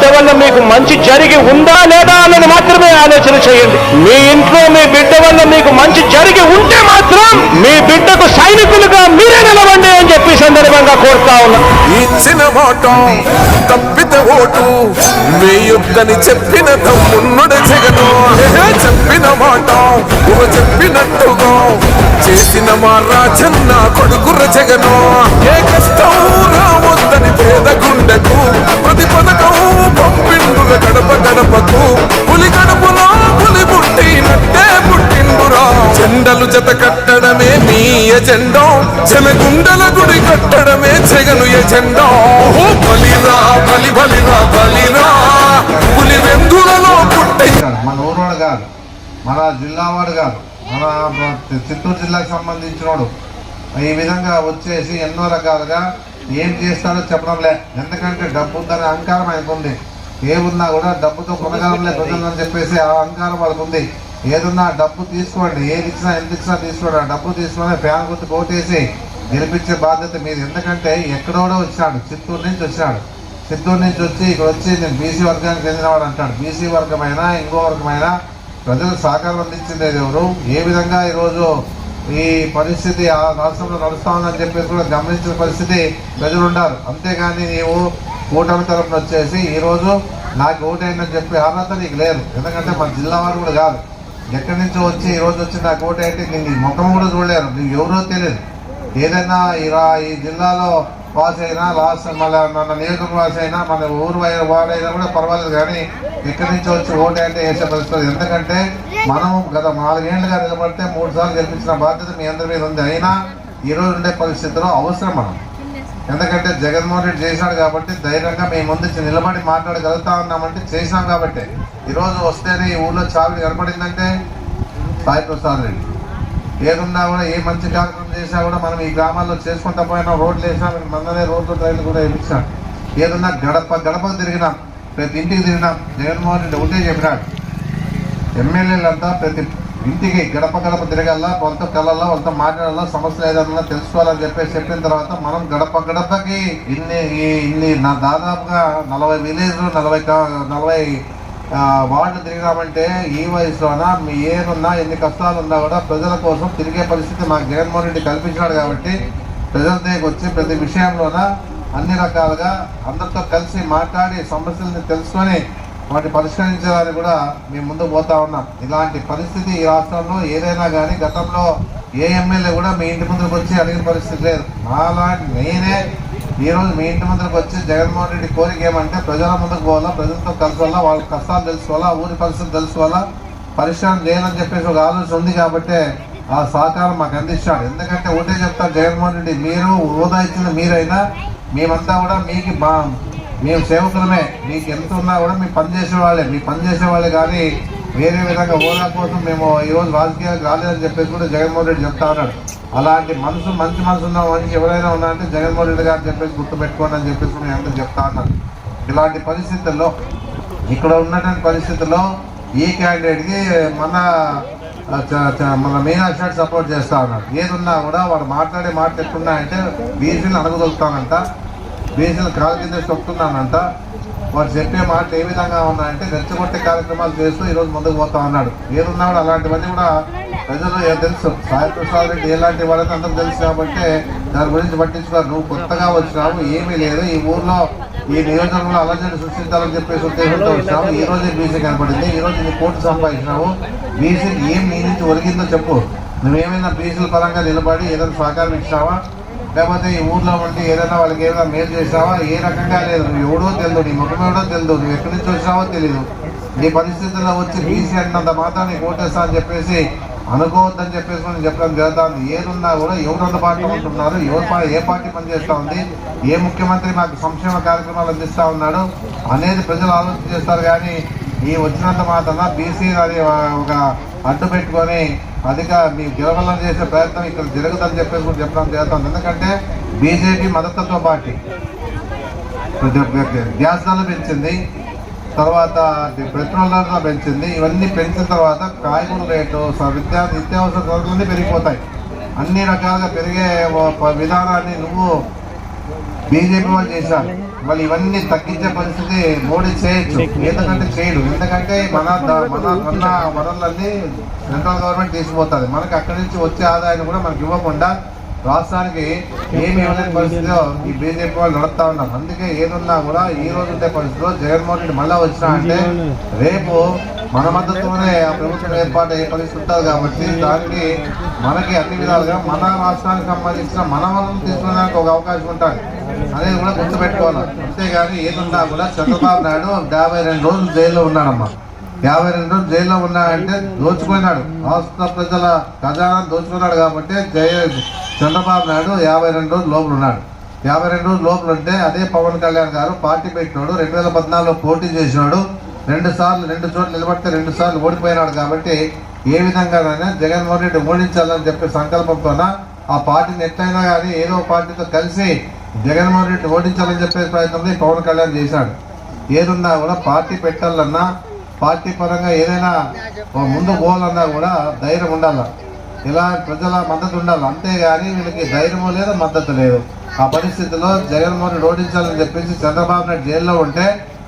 బిడ్డ వల్ల మీకు మంచి జరిగి ఉందా లేదా అన్నది మాత్రమే ఆలోచన చేయండి. మీ ఇంట్లో మీ బిడ్డ వల్ల మీకు మంచి జరిగి ఉంటే మాత్రం మీ బిడ్డకు సైనికులుగా మీరే నిలవండి అని చెప్పి సందర్భంగా కోరుతా ఉన్నా. ఇచ్చిన మాట తప్పితే ఓటు వేయొద్దని చెప్పిన తమ్మున్నడు జగను చెప్పిన మాట చెప్పినట్టుగా చేసిన మా రాజన్న కొడుకుర జగను ఏ కష్టం రావద్దని పేద గుండెకు ప్రతి పథకం పంపిండుల గడప గడపకు పులి గడపలో పులి పుట్టినట్టే పుట్టిండురా. జెండలు జత కట్టడమే మీ ఎజెండా. జనగుండల గుడి కట్టడమే జగను ఎజెండో. బలిరా బలి బలిరా బలిరా. పులి వెందులలో పుట్టి మన ఊరోడు కాదు మన జిల్లా వాడు కాదు మన చిత్తూరు జిల్లాకు సంబంధించినోడు. ఈ విధంగా వచ్చేసి ఎన్నో రకాలుగా ఏం చేస్తారో చెప్పడంలే. ఎందుకంటే డబ్బు ఉందనే అహంకారం ఆయనకు ఉంది. ఏమున్నా కూడా డబ్బుతో కొనగలంలే ప్రజలని చెప్పేసి ఆ అహంకారం వాళ్ళకు ఉంది. ఏదున్నా డబ్బు తీసుకోండి. ఏది ఇచ్చినా ఎంత ఇచ్చినా తీసుకోండి. ఆ డబ్బు తీసుకొని ఫ్యాన్ గుర్తు కోటేసి గెలిపించే బాధ్యత మీది. ఎందుకంటే ఎక్కడోడో వచ్చాడు చిత్తూరు నుంచి వచ్చాడు చిత్తూరు నుంచి వచ్చి ఇక్కడ వచ్చి నేను బీసీ వర్గానికి చెందినవాడు అంటాడు. బీసీ వర్గమైనా ఇంకో వర్గమైనా ప్రజలకు సహకారం అందించింది ఎవరు? ఏ విధంగా ఈరోజు ఈ పరిస్థితి ఆ రాష్ట్రంలో నడుస్తా ఉందని చెప్పేసి కూడా గమనించిన పరిస్థితి ప్రజలు ఉన్నారు అంతేగాని నీవు కూటమి తరపున వచ్చేసి ఈరోజు నాకు ఓటైందని చెప్పే అర్హత నీకు లేదు. ఎందుకంటే మన జిల్లా వారు కూడా కాదు. ఎక్కడి నుంచో వచ్చి ఈ రోజు వచ్చి నాకు ఓటైతే నేను నీ ముఖం కూడా చూడలేరు నీకు ఎవరో తెలియదు. ఏదైనా ఇలా ఈ జిల్లాలో వాసి అయినా లాస్ట్ మళ్ళీ మన నియోజకవర్గం పాస్ అయినా మన ఊరు వై- వాడైనా కూడా పర్వాలేదు కానీ ఎక్కడి నుంచి వచ్చి ఓటు అంటే వేసే పరిస్థితి ఎందుకంటే మనం గత నాలుగేళ్ళుగా నిలబడితే మూడు సార్లు గెలిపించిన బాధ్యత మీ అందరి మీద ఉంది. అయినా ఈ ఉండే పరిస్థితిలో అవసరం మనం. ఎందుకంటే జగన్మోహన్ రెడ్డి చేశాడు కాబట్టి ధైర్యంగా మేము ముందు నిలబడి మాట్లాడగలుగుతా ఉన్నామంటే చేశాం కాబట్టి. ఈరోజు వస్తేనే ఈ ఊళ్ళో చాలు కనపడిందంటే సాయి ప్రసాద్ రెడ్డి. ఏదున్నా కూడా ఏ మంచి కార్యక్రమం చేసినా కూడా మనం ఈ గ్రామాల్లో చేసుకుంటా పోయినా రోడ్లు వేసినా మననే రోడ్లు ట్రైన్లు కూడా వేయించాం ఏదున్నా గడప గడపకు తిరిగినాం ప్రతి ఇంటికి తిరిగినాం జగన్మోహన్ రెడ్డి ఒకటే చెప్పినాడు. ఎమ్మెల్యేలంతా ప్రతి ఇంటికి గడప గడప తిరగల్లా వాళ్ళతో కలల్లా వాళ్ళతో మాట్లాడాలా సమస్యలు ఏదన్నా తెలుసుకోవాలని చెప్పేసి చెప్పిన తర్వాత మనం గడప గడపకి ఇన్ని ఈ- ఇన్ని నా దాదాపుగా నలభై విలేజ్లు నలభై నలభై వార్డులు తిరిగినామంటే ఈ వయసులోన మీ ఏదున్నా ఎన్ని కష్టాలు ఉన్నా కూడా ప్రజల కోసం తిరిగే పరిస్థితి మాకు జగన్మోహన్ రెడ్డి కల్పించినాడు కాబట్టి ప్రజల దగ్గరికి వచ్చి ప్రతి విషయంలోన అన్ని రకాలుగా అందరితో కలిసి మాట్లాడి సమస్యలను తెలుసుకొని వాటిని పరిష్కరించడానికి కూడా మేము ముందు పోతా ఉన్నాం. ఇలాంటి పరిస్థితి ఈ రాష్ట్రంలో ఏదైనా కానీ గతంలో ఏ ఎమ్మెల్యే కూడా మీ ఇంటి ముందుకు వచ్చి అడిగిన పరిస్థితి లేదు. మాలాంటి నేనే ఈరోజు రోజు మీ ఇంటి ముందుకు వచ్చి జగన్మోహన్ రెడ్డి కోరిక ఏమంటే ప్రజల ముందుకు పోవాలా ప్రజలతో కలుసుకోవాలా వాళ్ళ కష్టాలు తెలుసుకోవాలా ఊరి పరిస్థితులు తెలుసుకోవాలా పరిశ్రమ చేయాలని చెప్పేసి ఒక ఆలోచన ఉంది కాబట్టి ఆ సహకారం మాకు అందించాడు. ఎందుకంటే ఒకటే చెప్తారు జగన్మోహన్ రెడ్డి మీరు హోదా ఇచ్చిన మీరైనా మేమంతా కూడా మీకు బా మేము సేవకులమే మీకు ఎంత ఉన్నా కూడా మీ పనిచేసే వాళ్ళే మీ పనిచేసే వాళ్ళే కానీ వేరే విధంగా హోదా కోసం మేము ఈరోజు రాజకీయాలకు రాలేదని చెప్పేసి కూడా జగన్మోహన్ రెడ్డి చెప్తా ఉన్నాడు. అలాంటి మనసు మంచి మనసు ఉన్న మనిషి ఎవరైనా ఉన్నారంటే జగన్మోహన్ రెడ్డి గారు చెప్పేసి గుర్తుపెట్టుకోండి అని చెప్పేసి మేము ఎంత చెప్తా ఉన్నాను ఇలాంటి పరిస్థితుల్లో ఇక్కడ ఉన్నటువంటి పరిస్థితుల్లో ఈ క్యాండిడేట్కి మన చ- చ- మన మీనాక్షి సపోర్ట్ చేస్తా ఉన్నాడు ఏదున్నా కూడా వాడు మాట్లాడే మాట ఎట్టున్నా అంటే బీసీలు బీసీలు కాలు కింద చెప్తున్నానంట వాడు చెప్పే మాటలు ఏ విధంగా ఉన్నాయంటే రెచ్చగొట్టే కార్యక్రమాలు చేస్తూ ఈరోజు ముందుకు పోతా ఉన్నాడు. ఏదున్నా కూడా అలాంటివన్నీ కూడా ప్రజలు తెలుసు. సాయి ప్రసాద్ రెడ్డి ఎలాంటి వాళ్ళని అందరూ తెలుసు కాబట్టి దాని గురించి పట్టించుకోరు. నువ్వు కొత్తగా వచ్చినావు ఏమీ లేదు. ఈ ఊర్లో ఈ నియోజకవర్గంలో అలజడి సృష్టించాలని చెప్పేసి ఉద్దేశంతో వచ్చినావు. ఈ రోజే బీసీ కనపడింది ఈ రోజు నీ కోర్టు సంపాదించినావు. బీసీకి ఏం నీ నుంచి ఒరిగిందో చెప్పు. నువ్వేమైనా బీసీల పరంగా నిలబడి ఏదైనా సహకారం ఇచ్చినావా? లేకపోతే ఈ ఊర్లో ఉండి ఏదైనా వాళ్ళకి ఏదైనా మేలు చేసావా ఏ రకంగా లేదు. నువ్వు ఎవడో తెలియదు నీ ముఖం ఎవడో తెలియదు నువ్వు ఎక్కడి నుంచి వచ్చావో తెలియదు నీ పరిస్థితుల్లో వచ్చి బీసీ అన్నంత మాత్రం నీకు ఓటేస్తా అని చెప్పేసి అనుకోవద్దని చెప్పేసి మనం చెప్పడం జరుగుతుంది. ఏదున్నా కూడా ఎవరు అందుబాటులో ఉంటున్నారు ఎవరు ఏ పార్టీ పనిచేస్తూ ఉంది ఏ ముఖ్యమంత్రి మాకు సంక్షేమ కార్యక్రమాలు అందిస్తూ ఉన్నాడు అనేది ప్రజలు ఆలోచన చేస్తారు కానీ ఈ వచ్చినంత మాత్రాన బీసీ అది ఒక అడ్డు పెట్టుకొని అధిక మీ గెలవలను చేసే ప్రయత్నం ఇక్కడ జరుగుతుందని చెప్పేసి కూడా చెప్పడం జరుగుతుంది. ఎందుకంటే బీజేపీ మద్దతుతో పార్టీ. గ్యాస్ ధరలు పెంచింది. తర్వాత పెట్రోల్ పెంచింది. ఇవన్నీ పెంచిన తర్వాత కాయగూర రేటు స- విద్యా నిత్యావసర సరుకులన్నీ పెరిగిపోతాయి. అన్ని రకాలుగా పెరిగే విధానాన్ని నువ్వు బీజేపీ వాళ్ళు చేశారు. వాళ్ళు ఇవన్నీ తగ్గించే పరిస్థితి మోడీ చేయొచ్చు. ఎందుకంటే చేయడు. ఎందుకంటే మన మన ఉన్న వనరులన్నీ సెంట్రల్ గవర్నమెంట్ తీసుకుపోతుంది మనకి అక్కడి నుంచి వచ్చే ఆదాయాన్ని కూడా మనకి ఇవ్వకుండా రాష్ట్రానికి ఏమి ఇవ్వలేని పరిస్థితిలో ఈ బీజేపీ వాళ్ళు నడుపుతా ఉన్నారు. అందుకే ఏదున్నా కూడా ఈ రోజు ఉండే పరిస్థితిలో జగన్మోహన్ రెడ్డి మళ్ళా వచ్చినా అంటే రేపు మన మద్దతునే ఆ ప్రభుత్వం ఏర్పాటు అయ్యే పరిస్థితి ఉంటుంది కాబట్టి దానికి మనకి అన్ని విధాలుగా మన రాష్ట్రానికి సంబంధించిన మన వనరులు తీసుకోవడానికి ఒక అవకాశం ఉంటుంది అనేది కూడా గుర్తుపెట్టుకోవాలి. అంతేగాని ఏదున్నా కూడా చంద్రబాబు నాయుడు యాభై రెండు రోజులు జైల్లో ఉన్నాడమ్మా. యాభై రెండు రోజులు జైల్లో ఉన్నాడంటే దోచుకున్నాడు. రాష్ట్ర ప్రజల ఖజానా దోచుకున్నాడు కాబట్టి జయ చంద్రబాబు నాయుడు యాభై రెండు రోజులు లోపల ఉన్నాడు. యాభై రెండు రోజులు లోపల ఉంటే అదే పవన్ కళ్యాణ్ గారు పార్టీ పెట్టినాడు రెండు వేల పద్నాలుగులో పోటీ చేసినాడు రెండు సార్లు రెండు చోట్ల నిలబడితే రెండు సార్లు ఓడిపోయినాడు కాబట్టి ఏ విధంగానైనా జగన్మోహన్ రెడ్డి ఓడించాలని చెప్పే సంకల్పంతోన ఆ పార్టీని ఎట్లయినా కానీ ఏదో పార్టీతో కలిసి జగన్మోహన్ రెడ్డి ఓడించాలని చెప్పే ప్రయత్నం పవన్ కళ్యాణ్ చేశాడు. ఏదున్నా కూడా పార్టీ పెట్టాలన్నా పార్టీ పరంగా ఏదైనా ముందు పోవాలన్నా కూడా ధైర్యం ఉండాలి. ఇలా ప్రజల మద్దతు ఉండాలి. అంతేగాని వీళ్ళకి ధైర్యము లేదు మద్దతు లేదు. ఆ పరిస్థితిలో జగన్మోహన్ ఓడించాలని చెప్పేసి చంద్రబాబు నాయుడు జైల్లో ఉంటే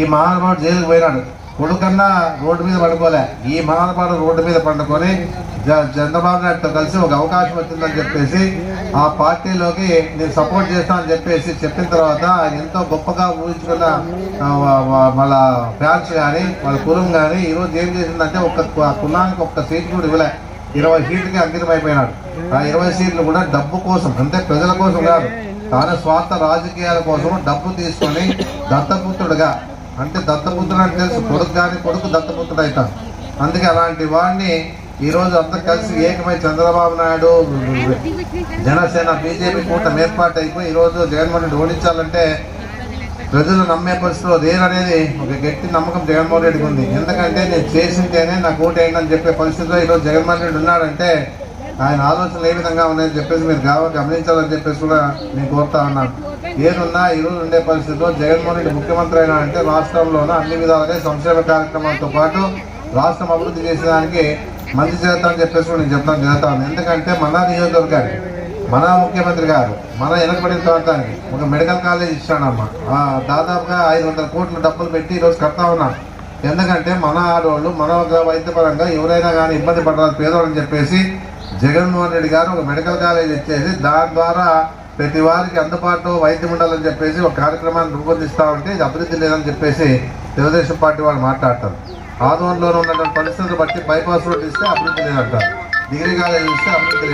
ఈ మహానుభావుడు జైలుకు పోయినాడు. కొడుకన్నా రోడ్డు మీద పడుకోలే. ఈ మహానుభావుడు రోడ్డు మీద పండుకొని జ- చంద్రబాబు నాయుడుతో కలిసి ఒక అవకాశం వచ్చిందని చెప్పేసి ఆ పార్టీలోకి నేను సపోర్ట్ చేస్తానని చెప్పేసి చెప్పిన తర్వాత ఎంతో గొప్పగా ఊహించుకున్న వాళ్ళ ఫ్యాన్స్ కానీ వాళ్ళ కులం కానీ ఈరోజు ఏం చేసిందంటే ఒక్క కులానికి ఒక్క సీట్ కూడా ఇవ్వలే. ఇరవై సీట్లకి అంకితం అయిపోయినాడు ఆ ఇరవై సీట్లు కూడా డబ్బు కోసం అంటే ప్రజల కోసం కాదు తాను స్వార్థ రాజకీయాల కోసం డబ్బు తీసుకొని దత్తపుత్రుడుగా అంటే దత్తపుత్రుడు అంటే తెలుసు. కొడుకు కానీ కొడుకు దత్తపుత్రుడు అవుతాడు అందుకే అలాంటి వాడిని ఈ రోజు అంతా కలిసి ఏకమై చంద్రబాబు నాయుడు జనసేన బీజేపీ కూటమి ఏర్పాటు అయిపోయి ఈ రోజు జగన్మోహన్ రెడ్డి ఓడించాలంటే ప్రజలు నమ్మే పరిస్థితిలో లేరు అనేది ఒక గట్టి నమ్మకం జగన్మోహన్ రెడ్డికి ఉంది. ఎందుకంటే నేను చేసింటేనే నాకు ఓటేయండి అని చెప్పే పరిస్థితిలో ఈరోజు జగన్మోహన్ రెడ్డి ఉన్నాడంటే ఆయన ఆలోచనలు ఏ విధంగా ఉన్నాయని చెప్పేసి మీరు కావ గమనించాలని చెప్పేసి కూడా నేను కోరుతా ఉన్నాను. ఏదున్నా ఈరోజు ఉండే పరిస్థితిలో జగన్మోహన్ రెడ్డి ముఖ్యమంత్రి అయినా అంటే రాష్ట్రంలోనూ అన్ని విధాలుగా సంక్షేమ కార్యక్రమాలతో పాటు రాష్ట్రం అభివృద్ధి చేసేదానికి మంచి చేద్దామని చెప్పేసి కూడా నేను చెప్తాను జరుగుతాను ఎందుకంటే మన నియోజకవర్గానికి మన ముఖ్యమంత్రి గారు మన వెనకబడిన ప్రాంతానికి ఒక మెడికల్ కాలేజ్ ఇచ్చాడమ్మా. దాదాపుగా ఐదు వందల కోట్ల డబ్బులు పెట్టి ఈరోజు కడతా ఉన్నాం ఎందుకంటే మన ఆడవాళ్ళు మన వైద్యపరంగా ఎవరైనా కానీ ఇబ్బంది పడాలి పేదవాళ్ళని చెప్పేసి జగన్మోహన్ రెడ్డి గారు ఒక మెడికల్ కాలేజ్ ఇచ్చేసి దాని ద్వారా ప్రతి వారికి అందుబాటులో వైద్యం ఉండాలని చెప్పేసి ఒక కార్యక్రమాన్ని రూపొందిస్తా ఉంటే ఇది అభివృద్ధి లేదని చెప్పేసి తెలుగుదేశం పార్టీ వాళ్ళు మాట్లాడతారు. ఆదోన్లో ఉన్నటువంటి పరిస్థితులు బట్టి బైపాస్ రోడ్ ఇస్తే అభివృద్ధి లేదంటారు. డిగ్రీ కాలేజ్ ఇస్తే అభివృద్ధి లేదు